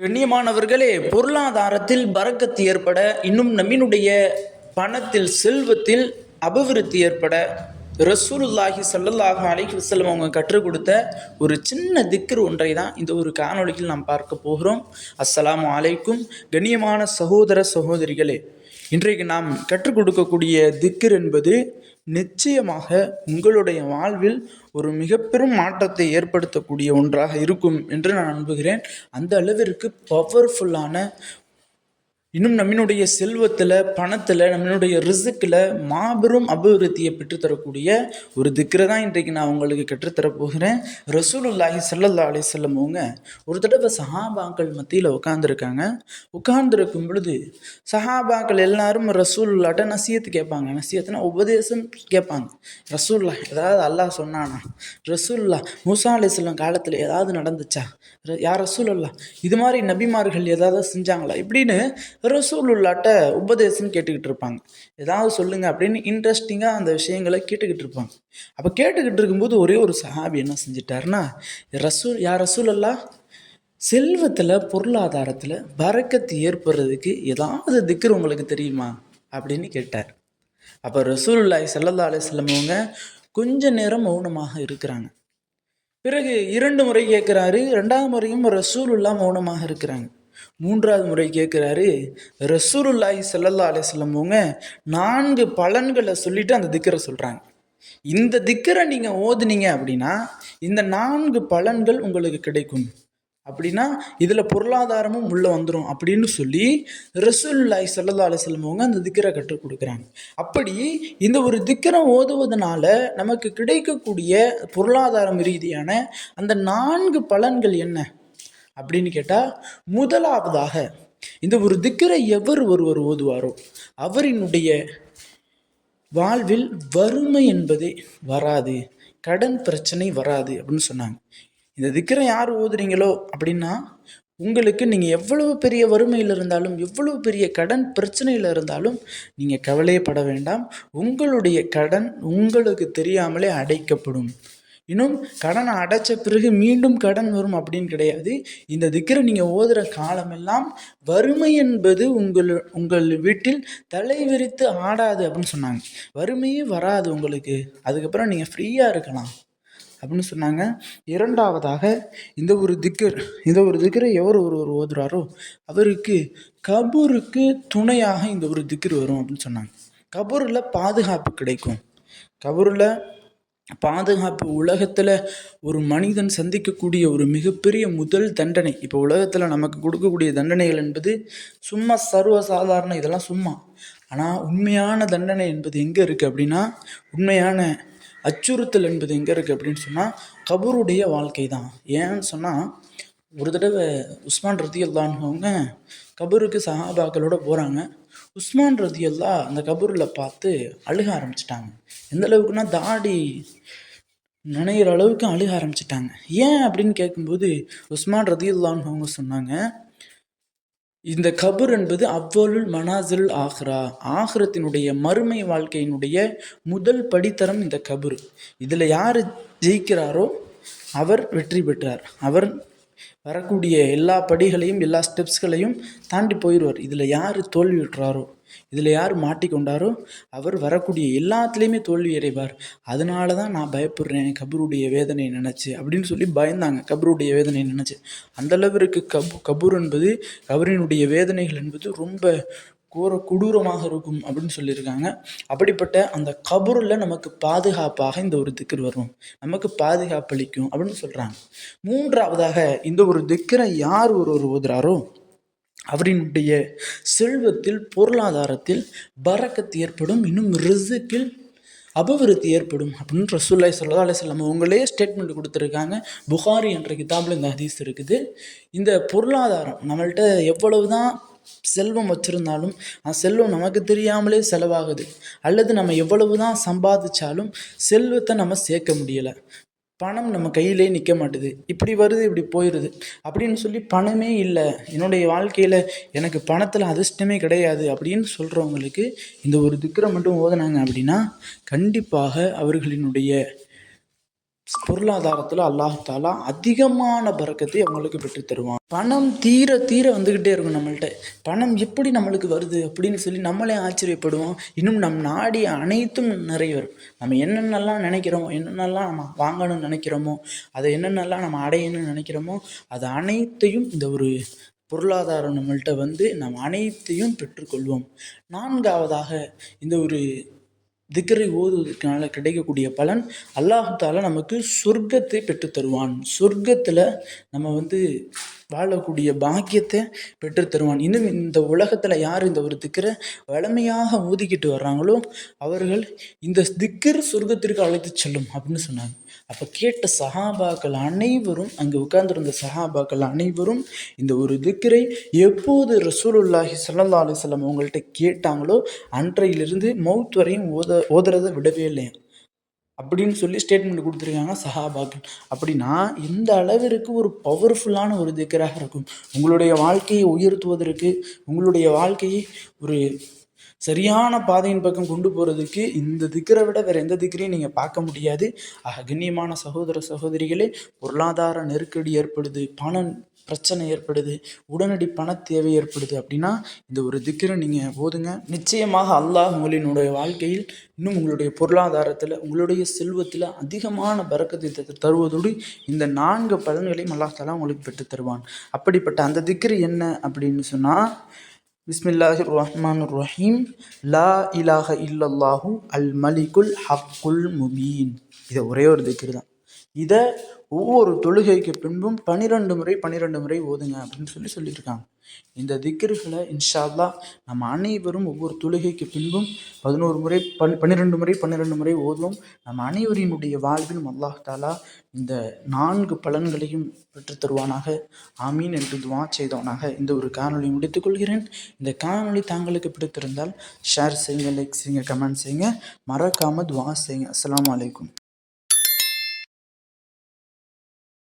கண்ணியமானவர்களே பொருளாதாரத்தில் பறக்கத்து ஏற்பட இன்னும் நம்மினுடைய பணத்தில் செல்வத்தில் அபிவிருத்தி ஏற்பட ரசூலுல்லாஹி சல்லல்லாஹ் அலைஹி வசலம் அவங்க கற்றுக் கொடுத்த ஒரு சின்ன திக்ர் ஒன்றை தான் இந்த ஒரு காணொலியில் நாம் பார்க்க போகிறோம். அஸ்ஸலாமு அலைக்கும். கண்ணியமான சகோதர சகோதரிகளே இன்றைக்கு நாம் கற்றுக் கொடுக்கக்கூடிய திக்ர் என்பது நிச்சயமாக உங்களுடைய வாழ்வில் ஒரு மிக பெரும் மாற்றத்தை ஏற்படுத்தக்கூடிய ஒன்றாக இருக்கும் என்று நான் நம்புகிறேன். அந்த அளவிற்கு பவர்ஃபுல்லான இன்னும் நம்மினுடைய செல்வத்தில் பணத்தில் நம்மளுடைய ரிசுக்கில் மாபெரும் அபிவிருத்தியை பெற்றுத்தரக்கூடிய ஒரு திக்ரை தான் இன்றைக்கு நான் உங்களுக்கு கற்றுத்தரப் போகிறேன். ரசூலுல்லாஹி சல்லல்லா அலி வஸல்லம் அவங்க ஒரு தடவை சஹாபாக்கள் மத்தியில் உட்காந்துருக்காங்க உட்கார்ந்துருக்கும் பொழுது சஹாபாக்கள் எல்லாரும் ரசூலுல்லாட்ட நசியத்து கேட்பாங்க. நசியத்துனா உபதேசம் கேட்பாங்க. ரசூல்லா ஏதாவது அல்லாஹ் சொன்னானா? ரசூல்லா மூசா செல்லம் காலத்தில் ஏதாவது நடந்துச்சா? ர- யார் ரசூலுல்லா இது மாதிரி நபிமார்கள் ஏதாவது செஞ்சாங்களா? இப்படின்னு ரசூலுல்லாட்ட உபதேசம் கேட்டுக்கிட்டு இருப்பாங்க. ஏதாவது சொல்லுங்க அப்படின்னு இன்ட்ரெஸ்டிங்காக அந்த விஷயங்களை கேட்டுக்கிட்டு இருப்பாங்க. அப்போ கேட்டுக்கிட்டு இருக்கும்போது ஒரே ஒரு சஹாபி என்ன செஞ்சிட்டாருன்னா ரசூல் யார் ரசூலல்லா செல்வத்தில் பொருளாதாரத்தில் பறக்கத்து ஏற்படுறதுக்கு ஏதாவது திக்கர் உங்களுக்கு தெரியுமா? அப்படின்னு கேட்டார். அப்போ ரசூலுல்லாய் செல்லல்லா அலே செல்லமவங்க கொஞ்ச நேரம் மௌனமாக இருக்கிறாங்க. பிறகு இரண்டு முறை கேட்குறாரு ரெண்டாவது முறையும் ரசூலுல்லா மௌனமாக இருக்கிறாங்க. மூன்றாவது முறை கேட்குறாரு ரசூலுல்லாஹி ஸல்லல்லாஹு அலைஹி நான்கு பலன்களை சொல்லிட்டு அந்த திக்கரை சொல்கிறாங்க இந்த திக்கரை நீங்கள் ஓதுனீங்க அப்படின்னா இந்த நான்கு பலன்கள் உங்களுக்கு கிடைக்கும். அப்படின்னா இதில் பொருளாதாரமும் உள்ளே வந்துடும் அப்படின்னு சொல்லி ரசூல்லாய் ஸல்லல்லாஹு அலைஹி அந்த திக்கரை கற்றுக் கொடுக்குறாங்க. அப்படி இந்த ஒரு திக்கரை ஓதுவதனால நமக்கு கிடைக்கக்கூடிய பொருளாதாரம் ரீதியான அந்த நான்கு பலன்கள் என்ன? அப்படின்னு கேட்டால் முதலாவதாக இந்த ஒரு திக்கரை எவர் ஒருவர் ஓதுவாரோ? அவரினுடைய வாழ்வில் வறுமை என்பதே வராது கடன் பிரச்சனை வராது அப்படின்னு சொன்னாங்க. இந்த திக்கரை யார் ஓதுறீங்களோ அப்படின்னா உங்களுக்கு நீங்கள் எவ்வளவு பெரிய வறுமையில் இருந்தாலும் எவ்வளவு பெரிய கடன் பிரச்சனையில் இருந்தாலும் நீங்கள் கவலையப்பட வேண்டாம். உங்களுடைய கடன் உங்களுக்கு தெரியாமலே அடைக்கப்படும். இன்னும் கடனை அடைச்ச பிறகு மீண்டும் கடன் வரும் அப்படின்னு கிடையாது. இந்த திக்கரை நீங்கள் ஓதுகிற காலமெல்லாம் வறுமை என்பது உங்கள் உங்கள் வீட்டில் தலை விரித்து ஆடாது அப்படின்னு சொன்னாங்க. வறுமையே வராது உங்களுக்கு. அதுக்கப்புறம் நீங்கள் ஃப்ரீயாக இருக்கலாம் அப்படின்னு சொன்னாங்க. இரண்டாவதாக இந்த ஒரு திக்கர் இந்த ஒரு திக்கரை எவர் ஒருவர் ஓதுறாரோ அவருக்கு கபூருக்கு துணையாக இந்த ஒரு திக்கர் வரும் அப்படின்னு சொன்னாங்க. கபூரில் பாதுகாப்பு கிடைக்கும். கபூரில் பாதுகாப்பு உலகத்தில் ஒரு மனிதன் சந்திக்கக்கூடிய ஒரு மிகப்பெரிய முதல் தண்டனை. இப்போ உலகத்தில் நமக்கு கொடுக்கக்கூடிய தண்டனைகள் என்பது சும்மா சர்வ சாதாரண இதெல்லாம் சும்மா. ஆனால் உண்மையான தண்டனை என்பது எங்கே இருக்குது அப்படின்னா உண்மையான அச்சுறுத்தல் என்பது எங்கே இருக்குது அப்படின்னு சொன்னால் கபூருடைய வாழ்க்கை தான். ஏன்னு சொன்னால் ஒரு தடவை உஸ்மான் ரதி அவங்க கபூருக்கு சஹாபாக்களோட போகிறாங்க உஸ்மான் ரதியல்லா அந்த கபூரில் பார்த்து அழுக ஆரம்பிச்சிட்டாங்க. எந்த அளவுக்குன்னா தாடி நினைகிற அளவுக்கு அழுக ஆரம்பிச்சிட்டாங்க. ஏன் அப்படின்னு கேட்கும்போது உஸ்மான் ரதியுல்லான்னு அவங்க சொன்னாங்க இந்த கபர் என்பது அவ்வளுள் மனாசில் ஆஹ்ரா ஆஹ்ரத்தினுடைய மறுமை வாழ்க்கையினுடைய முதல் படித்தரம் இந்த கபர். இதில் யார் ஜெயிக்கிறாரோ அவர் வெற்றி பெற்றார். அவர் வரக்கூடிய எல்லா படிகளையும் எல்லா ஸ்டெப்ஸ்களையும் தாண்டி போயிடுவார். இதில் யார் தோல்வி விட்டுறாரோ இதில் யார் மாட்டிக்கொண்டாரோ அவர் வரக்கூடிய எல்லாத்துலேயுமே தோல்வி அடைவார். அதனால தான் நான் பயப்படுறேன் கபூருடைய வேதனை நினச்சி அப்படின்னு சொல்லி பயந்தாங்க. கபூருடைய வேதனை நினச்சி. அந்த அளவிற்கு கபு கபூர் என்பது கபரினுடைய வேதனைகள் என்பது ரொம்ப கோர கொடூரமாக இருக்கும் அப்படின்னு சொல்லியிருக்காங்க. அப்படிப்பட்ட அந்த கபூரில் நமக்கு பாதுகாப்பாக இந்த ஒரு திக்கர் வரும் நமக்கு பாதுகாப்பு அளிக்கும் அப்படின்னு சொல்கிறாங்க மூன்றாவதாக இந்த ஒரு திக்கரை யார் ஒருவர் ஓதுறாரோ அவரினுடைய செல்வத்தில் பொருளாதாரத்தில் பறக்கத்து ஏற்படும் இன்னும் ரிசுக்கில் அபவிருத்தி ஏற்படும் அப்படின்னு ரசூல்லாய் சல்லா அலிஸ்லாம் உங்களே ஸ்டேட்மெண்ட் கொடுத்துருக்காங்க. புகாரி என்ற கிதாபில் இந்த ஹதீஸ் இருக்குது. இந்த பொருளாதாரம் நம்மள்கிட்ட எவ்வளவு தான் செல்வம் வச்சுருந்தாலும் அந்த செல்வம் நமக்கு தெரியாமலே செலவாகுது. அல்லது நம்ம எவ்வளவு தான் சம்பாதிச்சாலும் செல்வத்தை நம்ம சேர்க்க முடியலை. பணம் நம்ம கையிலே நிற்க மாட்டுது. இப்படி வருது இப்படி போயிடுது அப்படின்னு சொல்லி பணமே இல்லை. என்னுடைய வாழ்க்கையில் எனக்கு பணத்தில் அதிர்ஷ்டமே கிடையாது அப்படின்னு சொல்கிறவங்களுக்கு இந்த ஒரு திக்கரை மட்டும் ஓதுனாங்க அப்படின்னா கண்டிப்பாக அவர்களினுடைய பொருளாதாரத்தில் அல்லாஹாலா அதிகமான பறக்கத்தை அவங்களுக்கு பெற்று தருவான். பணம் தீர தீர வந்துக்கிட்டே இருக்கும் நம்மள்கிட்ட பணம் எப்படி நம்மளுக்கு வருது அப்படின்னு சொல்லி நம்மளே ஆச்சரியப்படுவோம். இன்னும் நம் நாடி அனைத்தும் நிறைய வரும். நம்ம என்னென்னலாம் நினைக்கிறோமோ என்னென்னலாம் நம்ம வாங்கணும்னு நினைக்கிறோமோ அதை என்னென்னலாம் நம்ம அடையணும்னு நினைக்கிறோமோ அது அனைத்தையும் இந்த ஒரு பொருளாதாரம் நம்மள்கிட்ட வந்து நாம் அனைத்தையும் பெற்றுக்கொள்வோம் நான்காவதாக இந்த ஒரு திக்கரை ஓதுவதற்கான கிடைக்கக்கூடிய பலன் அல்லாஹால நமக்கு சொர்க்கத்தை பெற்றுத்தருவான். சொர்க்கத்தில் நம்ம வந்து வாழக்கூடிய பாக்கியத்தை பெற்றுத்தருவான். இன்னும் இந்த உலகத்தில் யார் இந்த ஒரு திக்கரை வளமையாக ஊதிக்கிட்டு வர்றாங்களோ அவர்கள் இந்த திக்கர் சொர்க்கத்திற்கு அழைத்து செல்லும் அப்படின்னு சொன்னாங்க. அப்போ கேட்ட சஹாபாக்கள் அனைவரும் அங்கே உட்கார்ந்துருந்த சஹாபாக்கள் அனைவரும் இந்த ஒரு திக்கரை எப்போது ரசூலுல்லாஹி சல்லா அலிஸ்லாம் அவங்கள்ட்ட கேட்டாங்களோ அன்றையிலிருந்து மௌத் வரையும் ஓத ஓதுறதை விடவே இல்லையா. அப்படின்னு சொல்லி ஸ்டேட்மெண்ட் கொடுத்துருக்காங்க சஹாபாக்கள் அப்படின்னா இந்த அளவிற்கு ஒரு பவர்ஃபுல்லான ஒரு திக்கராக இருக்கும். உங்களுடைய வாழ்க்கையை உயர்த்துவதற்கு உங்களுடைய வாழ்க்கையை ஒரு சரியான பாதையின் பக்கம் கொண்டு போகிறதுக்கு இந்த திக்கரை விட வேறு எந்த திக்கரையும் நீங்கள் பார்க்க முடியாது. ஆக கண்ணியமான சகோதர சகோதரிகளே பொருளாதார நெருக்கடி ஏற்படுது. பணம் பிரச்சனை ஏற்படுது உடனடி பண தேவை ஏற்படுது அப்படின்னா இந்த ஒரு திக்கரை நீங்கள் போதுங்க. நிச்சயமாக அல்லாஹ் உங்களினுடைய வாழ்க்கையில் இன்னும் உங்களுடைய பொருளாதாரத்தில் உங்களுடைய செல்வத்தில் அதிகமான பறக்கத்தை தருவதோடு இந்த நான்கு பலன்களையும் அல்லாஹ் உங்களுக்கு பெற்று தருவான். அப்படிப்பட்ட அந்த திக்ரு என்ன அப்படின்னு சொன்னால் பிஸ்மில்லாஹி ரஹ்மான் ரஹீம் லா இலாஹ இல்லல்லாஹு அல் மலிகுல் ஹக்குல் முபீன். இது ஒரே ஒரு திக்ரு தான் இதை ஒவ்வொரு தொழுகைக்கு பின்பும் பன்னிரெண்டு முறை பன்னிரெண்டு முறை ஓதுங்க அப்படின்னு சொல்லி சொல்லியிருக்காங்க. இந்த திக்ருகளை இன்ஷால்லா நம்ம அனைவரும் ஒவ்வொரு தொழுகைக்கு பின்பும் பதினோரு முறை பன் பன்னிரெண்டு முறை பன்னிரெண்டு முறை ஓதுவோம். நம்ம அனைவரினுடைய வாழ்விலும் அல்லாஹ் தாலா இந்த நான்கு பலன்களையும் பெற்று தருவானாக. ஆமீன் என்று துவா செய்தவனாக. இந்த ஒரு காணொலி முடித்துக் கொள்கிறேன். இந்த காணொளி தாங்களுக்கு பிடித்திருந்தால் ஷேர் செய்யுங்க லைக் செய்யுங்க கமெண்ட் செய்யுங்க. மறக்காமல் துவா செய்யுங்க. அஸ்லாம் அலைக்கும்.